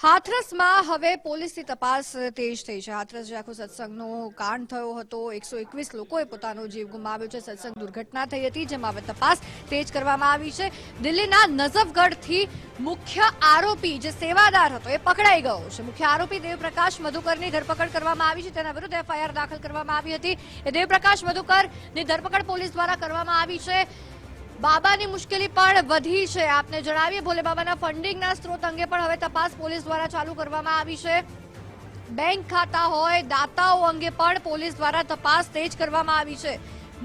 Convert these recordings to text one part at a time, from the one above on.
હાથરસમાં હવે પોલીસની તપાસ તેજ થઈ છે. હાથરસ જે આખો સત્સંગનો કાંડ થયો હતો. એકસો એકવીસ લોકોએ પોતાનો જીવ ગુમાવ્યો છે. સત્સંગ દુર્ઘટના થઈ હતી, જેમાં હવે તપાસ તેજ કરવામાં આવી છે. દિલ્હીના નઝફગઢથી મુખ્ય આરોપી જે સેવાદાર હતો, એ પકડાઈ ગયો છે. મુખ્ય આરોપી દેવપ્રકાશ મધુકરની ધરપકડ કરવામાં આવી છે. તેના વિરુદ્ધ એફઆઈઆર દાખલ કરવામાં આવી હતી. એ દેવપ્રકાશ મધુકરની ધરપકડ પોલીસ દ્વારા કરવામાં આવી છે. બાબાની મુશ્કેલી પણ વધી છે. આપને જણાવીએ, ભોલે બાબાના ફંડિંગના સ્ત્રોત અંગે પણ હવે તપાસ પોલીસ દ્વારા ચાલુ કરવામાં આવી છે. બેંક ખાતા હોય, દાતાઓ અંગે પણ પોલીસ દ્વારા તપાસ તેજ કરવામાં આવી છે.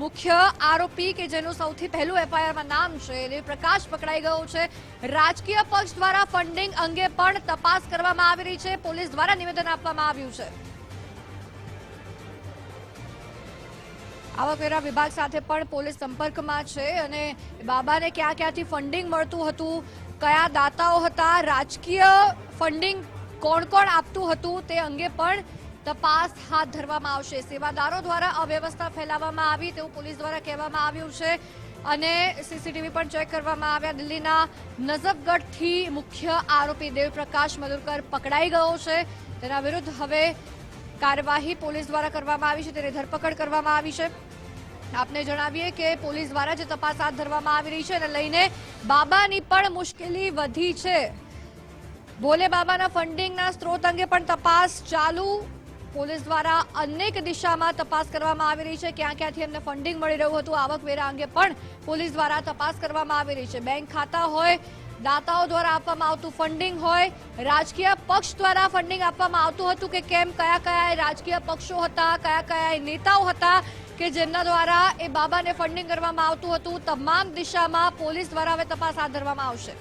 મુખ્ય આરોપી કે જેનું સૌથી પહેલું એફઆઈઆરમાં નામ છે, એ પ્રકાશ પકડાઈ ગયો છે. રાજકીય પક્ષ દ્વારા ફંડિંગ અંગે પણ તપાસ કરવામાં આવી રહી છે. પોલીસ દ્વારા નિવેદન આપવામાં આવ્યું છે. આવકવેરા વિભાગ સાથે પણ પોલીસ સંપર્કમાં છે અને બાબાને ક્યાં ક્યાંથી ફંડિંગ મળતું હતું, કયા દાતાઓ હતા, રાજકીય ફંડિંગ કોણ કોણ આપતું હતું તે અંગે પણ તપાસ હાથ ધરવામાં આવશે. સેવાદારો દ્વારા અવ્યવસ્થા ફેલાવવામાં આવી તેવું પોલીસ દ્વારા કહેવામાં આવ્યું છે અને સીસીટીવી પણ ચેક કરવામાં આવ્યા. દિલ્હીના નઝફગઢથી મુખ્ય આરોપી દેવપ્રકાશ મધુરકર પકડાઈ ગયો છે. તેના વિરુદ્ધ હવે કાર્યવાહી પોલીસ દ્વારા કરવામાં આવી છે, તેની ધરપકડ કરવામાં આવી છે. આપને જણાવીએ કે પોલીસ દ્વારા જે તપાસ હાથ ધરવામાં આવી રહી છે, એને લઈને બાબાની પણ મુશ્કેલી વધી છે. ભોલે બાબાના ફંડિંગના સ્ત્રોત અંગે પણ તપાસ ચાલુ. પોલીસ દ્વારા અનેક દિશામાં તપાસ કરવામાં આવી રહી છે ક્યાં ક્યાંથી એમને ફંડિંગ મળી રહ્યું હતું, આવકવેરા અંગે પણ પોલીસ દ્વારા તપાસ કરવામાં આવી રહી છે. બેંક ખાતા હોય દાતાઓ દ્વારા આપવામાં આવતું ફંડિંગ હોય, રાજકીય પક્ષ દ્વારા ફંડિંગ આપવામાં આવતું હતું કે કેમ કયા કયા રાજકીય પક્ષો હતા, કયા કયા નેતાઓ હતા કે જેમના દ્વારા એ બાબાને ફંડિંગ કરવામાં આવતું હતું, તમામ દિશામાં પોલીસ દ્વારા હવે તપાસ હાથ ધરવામાં આવશે.